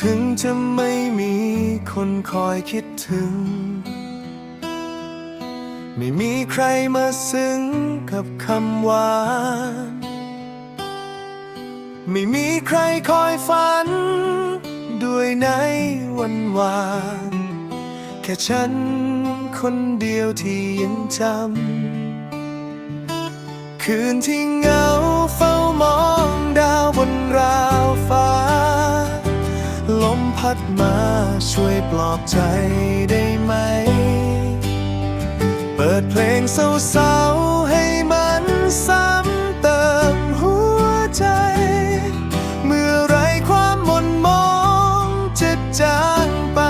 ถึงจะไม่มีคนคอยคิดถึง ไม่มีใครมาซึ้งกับคำหวาน ไม่มีใครคอยฝัน ด้วยในวันวาน แค่ฉันคนเดียวที่ยังจำคืนที่เหงา พัดมาช่วยปลอบใจได้ไหม เปิดเพลงเศร้าๆให้มันซ้ำเติมหัวใจ เมื่อไรความหม่นมองจะจางไป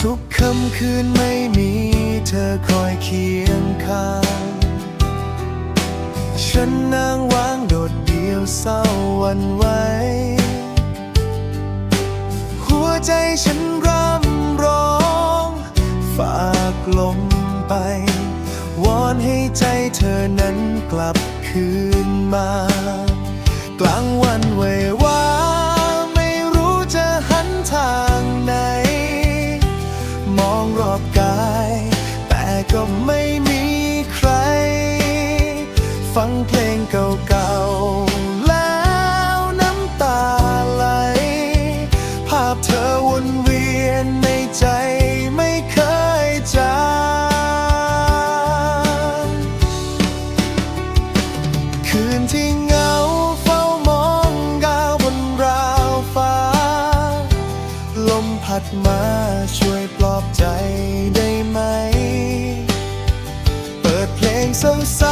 ทุกคำคืนไม่มีเธอคอยเคียงข้าง ฉันนั่งวางโดด ยวเศร้าวันไหวหัวใจฉันร่ำร้อง ฝากลมไป วอนให้ใจเธอนั้นกลับคืนมา กลางวันเววาไม่รู้จะหันทางไหน มองรอบกาย แต่ก็ไม่มีใคร ฟังเพลงเก่า พัดมาช่วยปลอบใจได้ไหม เปิดเพลงเศร้า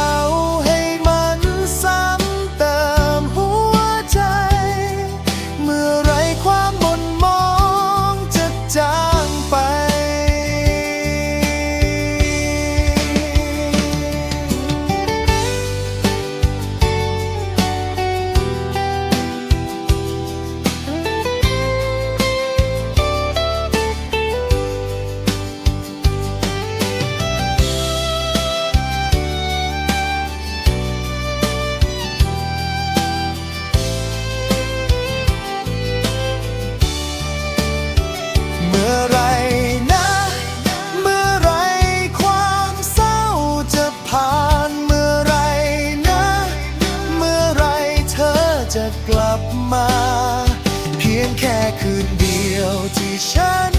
จะกลับมา เพียงแค่คืนเดียวที่ฉัน